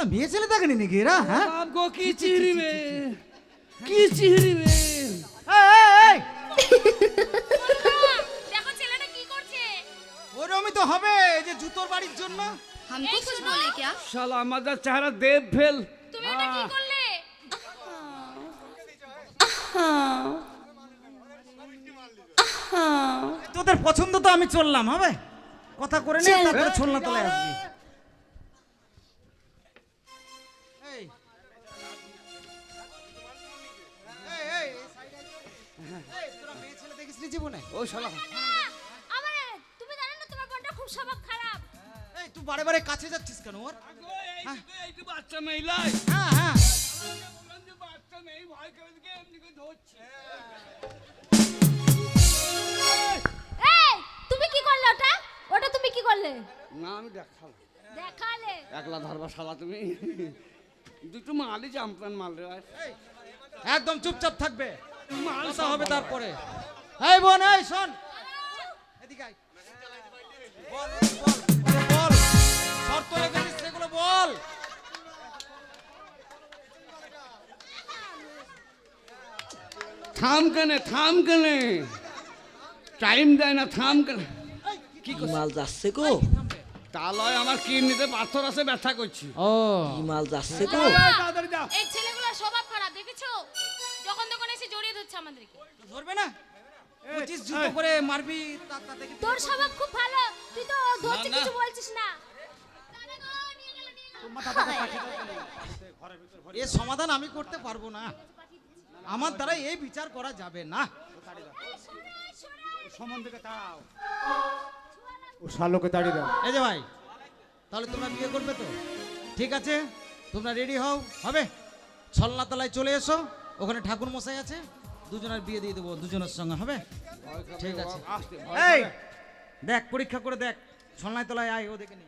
শালা মেয়ে ছেলে দেখেনি নাকি এরা হ্যাঁ বাপ গো কি চিহরিবে কি চিহরিবে এই, এই, এই, দেখো ছেলেটা কি করছে ওরমই তো হবে এই যে জুতোর বাড়ির জন্য हमको कुछ बोले क्या শালা আমাদের চেহারা দেব ফেল তুমি এটা কি করলে তোদের পছন্দ তো আমি চললাম হবে কথা করে নে তারপরে ছোলনা তলায় আসবি জীবনে? ও শালা। আমার তুমি জানো না তোমার বোনটা খুব স্বভাব খারাপ। এই, তুই বারে বারে কাছে যাচ্ছিস কেন ওর? এইটু বাচ্চা হ্যাঁ হ্যাঁ। বাচ্চা মেয়ে ভয় করে এমনি করে ধরছে। এই তুমি কি করলে ওটা? ওটা তুমি কি করলে? না আমি দেখালে? একলা ধরবা শালা তুমি। দুটো মালি জাম্পান মাল রে একদম চুপচাপ থাকবে। কথা হবে তারপরে। এই বোন এই শোন। এদিকে আয়। বল বল বল। শর্ত লেগেছিস সেগুলো বল। থাম কেনে থাম কেনে। টাইম দেয় না থাম কেনে। কি মাল যাচ্ছে গো তা লয় আমার কিডনিতে পাথর আছে ব্যথা করছি। ও। কি মাল যাচ্ছে গো এই ছেলেগুলোর স্বভাব খারাপ দেখেছ? যখন তখন এসে জড়িয়ে ধরছে আমাদেরকে। ধরবে না? পঁচিশ জুতো করে মারবি তা- তোর স্বভাব খুব ভালো। তুই তো ধরছে কিছু বলছিস না। এর সমাধান আমি করতে পারব না। আমার দ্বারা এই বিচার করা যাবে না। ও শালোকে তাড়িয়ে দাও। এই যে ভাই তাহলে তোমরা বিয়ে করবে তো? ঠিক আছে? তোমরা রেডি হও। হবে? ছল্লা তলায় চলে এসো। ওখানে ঠাকুর মশাই আছে। দুজনের বিয়ে দিয়ে দেবো দুজনের সঙ্গে হবে? ঠিক আছে। এই দেখ পরীক্ষা করে দেখ। ছলনায় তলায় আয় ও দেখে নি।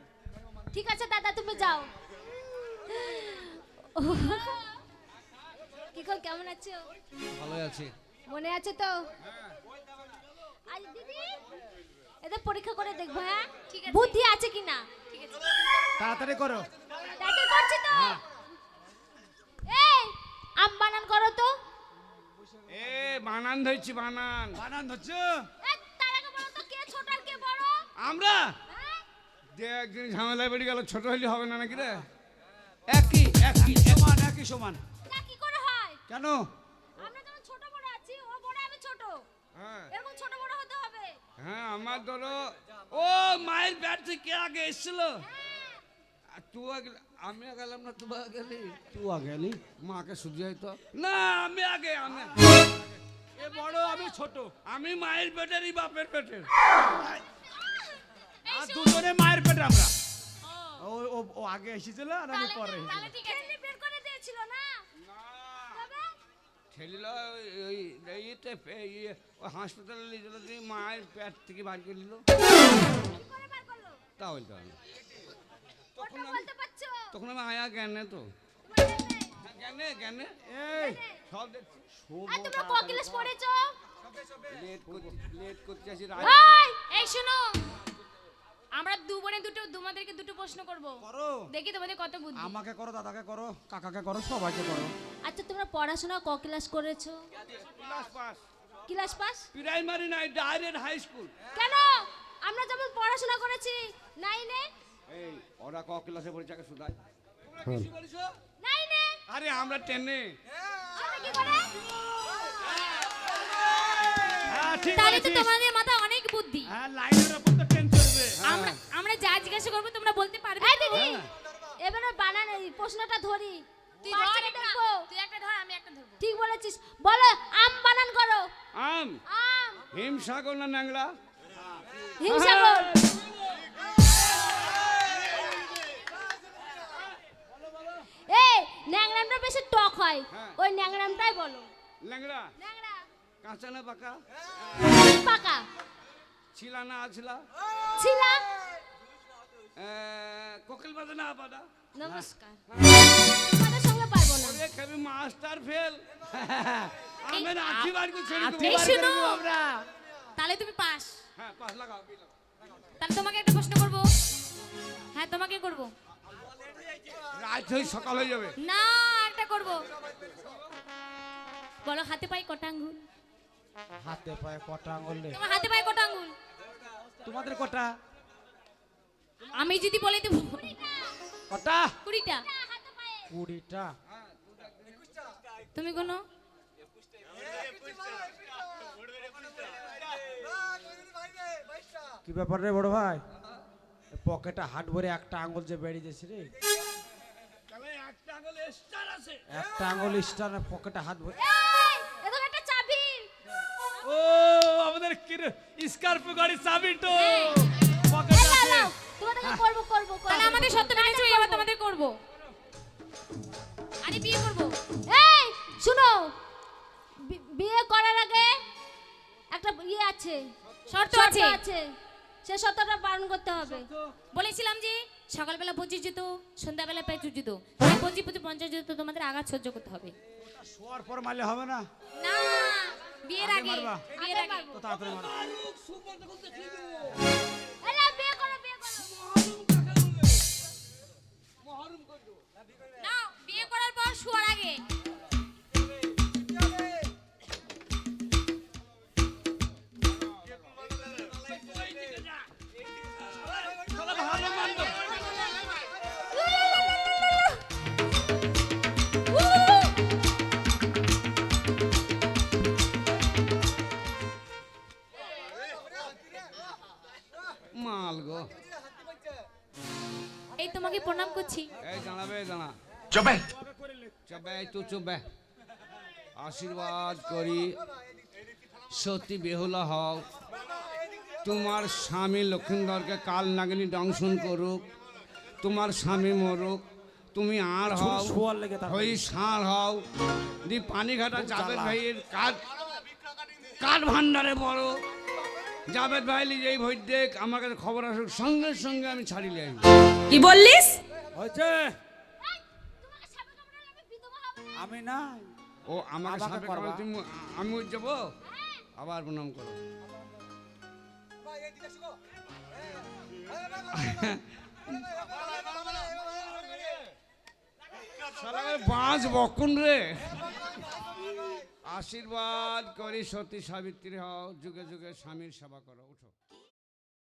ঠিক আছে দাদা তুমি যাও। কি গো কেমন আছো? ভালো আছে। মনে আছে তো? আজ দিদি এদের পরীক্ষা করে দেখব হ্যাঁ? বুদ্ধি আছে কিনা? ঠিক আছে। তাড়াতাড়ি করো। তাড়াতাড়ি করছি তো এই আম বানান করো তো এ বানান ধরছি বানান। বানান ধরছো? এই, তার আগে বলো তো কে ছোট আর কে বড়? আমরা? হ্যাঁ? যে একদিন ঝামেলায় বেরিয়ে গেল ছোট হইলে হবে না নাকি রে? একই একই সমান একই সমান। তা কি করে হয়? কেন? আমরা যেমন ছোট বড় আছি ও বড় আমি ছোট। হ্যাঁ। এরকম ছোট বড় হতে হবে। হ্যাঁ আমার ধরো ও মায়ের ব্যাট থেকে আগে এসেছিল। আর তুই আগে আমি গেলাম না তুই গেলি? তুই আগে নি মাকে সুজিয়াই তো। না আমি আগে আমি এ বড় আমি ছোট। আমি মায়ের পেটেরই বাপের পেটের আর দুজনে মায়ের পেটে আমরা। ও। আগে এসেছিল আর আমি পরে তাহলে ঠিক আছে। বের করে দিয়েছিল না? তবে ঠেলিল ওই ইয়েতে ইয়ে ওই হাসপাতালে নিয়ে গেল দিয়ে মায়ের পেট থেকে বার করে পারছ? তখন আমি আয়া জ্ঞানে তো। তোমার? হ্যাঁ, জ্ঞানে জ্ঞানে এই। সব দেখছি। আর তোমরা কোকিলেস পড়েছো? লেট করতে লেট করতে আসি ওই এই শোনো। আমরা দু বোনে দুটো তোমাদেরকে দুটো প্রশ্ন করব। করো। দেখি তোমাদের কত বুদ্ধি। আমাকে করো দাদাকে করো কাকাকে করো সবাইকে করো। আচ্ছা তোমরা পড়াশোনা ক ক্লাস করেছ? Class pass class pass primary নাই ডাইরেক্ট হাই স্কুল কেন? আমরা যেমন পড়াশোনা করেছি নাইনে? এই ওরা ক ক্লাসে পড়েছে আগে শুধাই নাইনে আরে আমরা টেনে। আমরা কি করে? হ্যাঁ ঠিক তাহলে তো তোমাদের মাথায় অনেক বুদ্ধি। হ্যাঁ লাইনের উপর তো ট্রেন চলবে। আমরা আমরা যা জিজ্ঞাসা করব তোমরা বলতে পারবে। এই দিদি এবারে বানান এই প্রশ্নটা ধরি। তুই ধর একটা তুই একটা ধর আমি একটা ধরবো। ঠিক বলেছিস। বলো আম বানান করো। আম? আম। হিমসাগর না ন্যাংলা হিমসাগর। ন্যাংরামটা বেশি টক হয়। হ্যাঁ। ওই ন্যাংরামটাই বলো। ল্যাংড়া ন্যাংরা কাঁচা না পাকা পাকা। ছিলা না আছিলা? ছিলা? কোকিল বাদে না পাদা নমস্কার। তোমাদের সঙ্গে পারব না। ওরে কবি মাস্টার ফেল। আমি আছি বার কো ছেড়ে এই শুনো আমরা। তাহলে তুমি পাস। হ্যাঁ পাস লাগাও। তাহলে তোমাকে একটা প্রশ্ন করব। হ্যাঁ তোমাকে করব। আজ হয়ে সকাল হয়ে যাবে। না একটা করব। বলো হাতে পায়ে কটা আঙ্গুল? হাতে পায়ে কটা আঙুল রে? তোমার হাতে পায়ে কটা আঙ্গুল? তোমাদের কটা? আমি যদি বলে দেবো। কটা? কুড়িটা। কুড়িটা। তুমি কোনো? কি ব্যাপার রে বড় ভাই? পকেটে হাট ভরে একটা আঙুল যে বেরিয়ে যাচ্ছে রে। একটা আঙুল স্টার পকেটে হাত ভরে এই, এ তো একটা চাবি। ও আমাদের স্কর্পিও গাড়ির চাবি তো। এই, পকেটে এই, আছে তোমাদেরকে করব করব তাহলে আমাদের সত্য মেনেছো এবার তোমাদের করব। আরে বিয়ে করব। এই শুনো বিয়ে করার আগে একটা ইয়ে আছে। শর্ত আছে। আছে। সে শর্তটা পালন করতে হবে। বলেছিলাম যে সকালবেলা পঁচিশ যেত সন্ধ্যাবেলা পেঁচুর যেত। পঁচিশ পঁচিশ পঞ্চাশ যেত তোমাদের আঘাত সহ্য করতে হবে। শোয়ার পর মারলে হবে না? না বিয়ের আগে আগে বিয়ের আগে। তো তাড়াতাড়ি মারো। এলা বিয়ে করো বিয়ে করো। না বিয়ে করার পর শোয়ার আগে। মাল গো এই তোমাকে প্রণাম করছি। এই জানাবে জানা চবে চবে তো চবে আশীর্বাদ করি। সত্যি বেহুলা হও। তোমার স্বামী লক্ষ্মীন্দরকে কাল নাগিনী দংশন করুক। তোমার স্বামী মরুক। তুমি আর হও। হই ষাঁড় হও। দি পানিঘাটা জাভেদ ভাইয়ের কাঠ কাঠ ভান্ডারে বড় জাভেদ ভাই এই ভোট দেখ আমার কাছে খবর আসুক সঙ্গে সঙ্গে আমি ছাড়িলে আসব। কি বললিস? হয়েছে? আমি না ও আমাকে সাপে করবা? তুমি আমি ওই যাব? আবার প্রণাম করো। বাঁচ বকুন রে। আশীর্বাদ করি সতী সাবিত্রী হও যুগে যুগে স্বামীর সেবা করো উঠো।